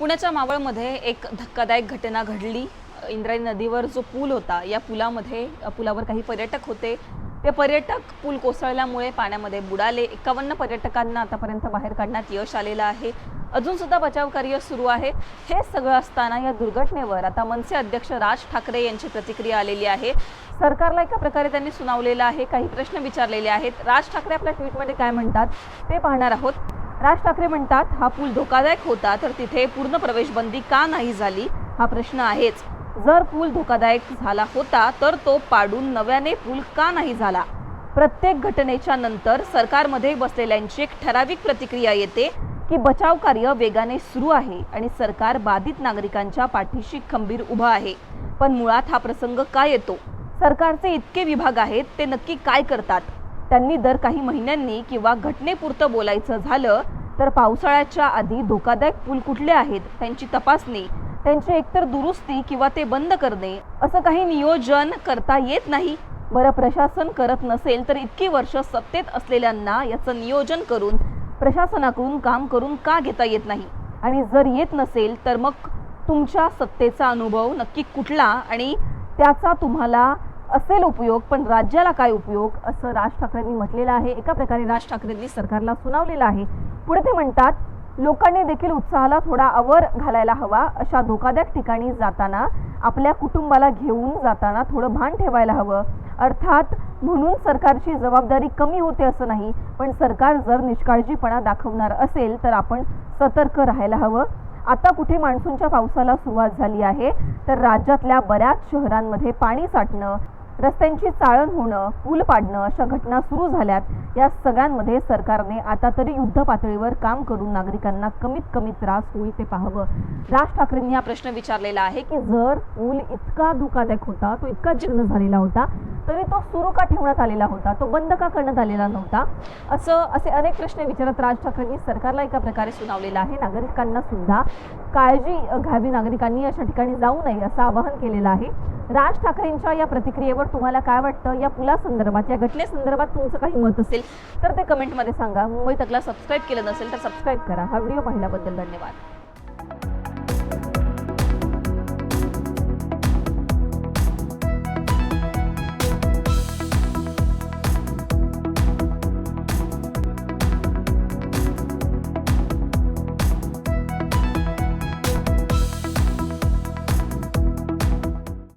पुण्याच्या मावळमध्ये एक धक्कादायक घटना घडली. इंद्रायणी नदीवर जो पूल होता या पुलामध्ये पुलावर काही पर्यटक होते. ते पर्यटक पूल कोसळल्यामुळे पाण्यामध्ये बुडाले. एकावन्न पर्यटकांना आतापर्यंत बाहेर काढण्यात यश आलेलं आहे. अजून सुद्धा बचाव कार्य सुरू आहे. हे सगळं असताना या दुर्घटनेवर आता मनसे अध्यक्ष राज ठाकरे यांची प्रतिक्रिया आलेली आहे. सरकारला एका प्रकारे त्यांनी सुनावलेलं आहे. काही प्रश्न विचारलेले आहेत. राज ठाकरे आपल्या ट्विटमध्ये काय म्हणतात ते पाहणार आहोत. राज ठाकरे म्हणतात हा पूल धोकादायक होता तर तिथे पूर्ण प्रवेशबंदी का नाही झाली? हा प्रश्न आहेच. जर पूल धोकादायक झाला होता तर तो पाडून नव्याने पूल का नाही झाला? प्रत्येक घटनेच्या नंतर सरकारमध्ये बसलेल्यांची एक ठराविक प्रतिक्रिया येते की बचाव कार्य वेगाने सुरू आहे आणि सरकार बाधित नागरिकांच्या पाठीशी खंबीर उभं आहे. पण मुळात हा प्रसंग का येतो? सरकारचे इतके विभाग आहेत ते नक्की काय करतात? त्यांनी दर काही महिन्यांनी किंवा घटनेपुरतं बोलायचं झालं तर पावसाळ्याच्या आधी धोकादायक पूल कुठले आहेत त्यांची तपासणी त्यांची एकतर दुरुस्ती किंवा ते बंद करणे असं काही नियोजन करता येत नाही. बरं प्रशासन करत नसेल तर इतकी वर्ष सत्तेत असलेल्यांना याचं नियोजन करून प्रशासनाकडून काम करून का घेता येत नाही? आणि जर येत नसेल तर मग तुमच्या सत्तेचा अनुभव नक्की कुठला? आणि त्याचा तुम्हाला असेल उपयोग पण राज्याला काय उपयोग असं राज ठाकरेंनी म्हटलेलं आहे. एका प्रकारे राज ठाकरेंनी सरकारला सुनावलेलं आहे. पुढे ते म्हणतात लोकांनी देखील उत्साहाला थोडा आवर घालायला हवा. अशा धोकादायक ठिकाणी जाताना आपल्या कुटुंबाला घेऊन जाताना थोडं भान ठेवायला हवं. अर्थात म्हणून सरकारची जबाबदारी कमी होते असं नाही पण सरकार जर निष्काळजीपणा दाखवणार असेल तर आपण सतर्क राहायला हवं. आता कुठे मान्सूनच्या पावसाला सुरुवात झाली आहे तर राज्यातल्या बऱ्याच शहरांमध्ये पाणी साठणं रस्त्यांची चाळण होणं पूल पाडणं अशा घटना सुरू झाल्यात. या सगळ्यांमध्ये सरकारने आता तरी युद्ध पातळीवर काम करून नागरिकांना कमीत कमी त्रास होईल ते पाहावं. राज ठाकरेंनी हा प्रश्न विचारलेला आहे की जर पूल इतका धोकादायक होता तो इतका जीर्ण झालेला होता तरी तो सुरू का ठेवण्यात आलेला होता? तो बंद का करण्यात आलेला नव्हता? असं असे अनेक प्रश्न विचारत राज ठाकरेंनी सरकारला एका प्रकारे सुनावलेलं आहे. नागरिकांना सुद्धा काळजी घ्यावी नागरिकांनी अशा ठिकाणी जाऊ नये असं आवाहन केलेलं आहे. राज ठाकरेंच्या या प्रतिक्रियेवर तुम्हाला काय वाटतं? या पुलासंदर्भात या घटनेसंदर्भात तुमचं काही मत असेल तर ते कमेंटमध्ये सांगा. मुंबई तकला सबस्क्राईब केलं नसेल तर सबस्क्राईब करा. हा व्हिडिओ पाहिल्याबद्दल धन्यवाद.